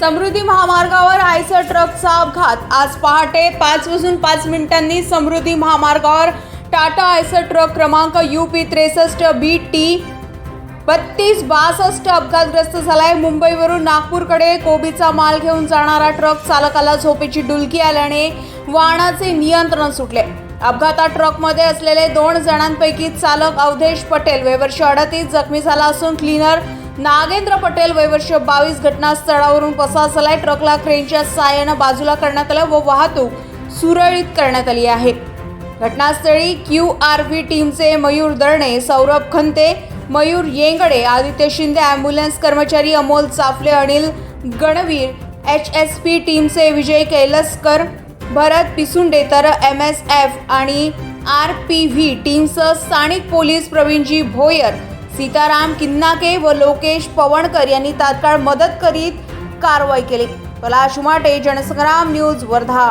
समृद्धी महामार्गावर आयसर ट्रकचा अपघात. आज पहाटे पाच वाजून पाच मिनिटांनी समृद्धी महामार्गावर टाटा आयसर ट्रक क्रमांक यू पी त्रेसष्ट बी टी बत्तीस बासष्ट अपघातग्रस्त झालाय. मुंबईवरून नागपूरकडे कोबीचा माल घेऊन जाणारा ट्रक चालकाला झोपेची डुलकी आल्याने वाहनाचे नियंत्रण सुटले. अपघातात ट्रकमध्ये असलेले दोन जणांपैकी चालक अवधेश पटेल वयवर्ष अडतीस जखमी झाला असून क्लीनर नागेंद्र पटेल वैवर्ष बावीस घटनास्थळावरून पसार झालाय ट्रकला क्रेनच्या साहाय्यानं बाजूला करण्यात आलं व वाहतूक सुरळीत करण्यात आली आहे. घटनास्थळी क्यू आर व्ही टीमचे मयूर दर्णे सौरभ खंते मयूर येंगडे आदित्य शिंदे ॲम्ब्युलन्स कर्मचारी Amol Chafle Anil Ganvir H S P टीमचे विजय कैलसकर भरत पिसुंडे तर एम एस एफ आणि आर पी व्ही टीमसह स्थानिक पोलीस प्रवीणजी भोयर सीताराम किन्नाके व लोकेश पवणकर यांनी तात्काळ मदत करीत कारवाई केली. पलाश उमाटे जनसंग्राम न्यूज वर्धा.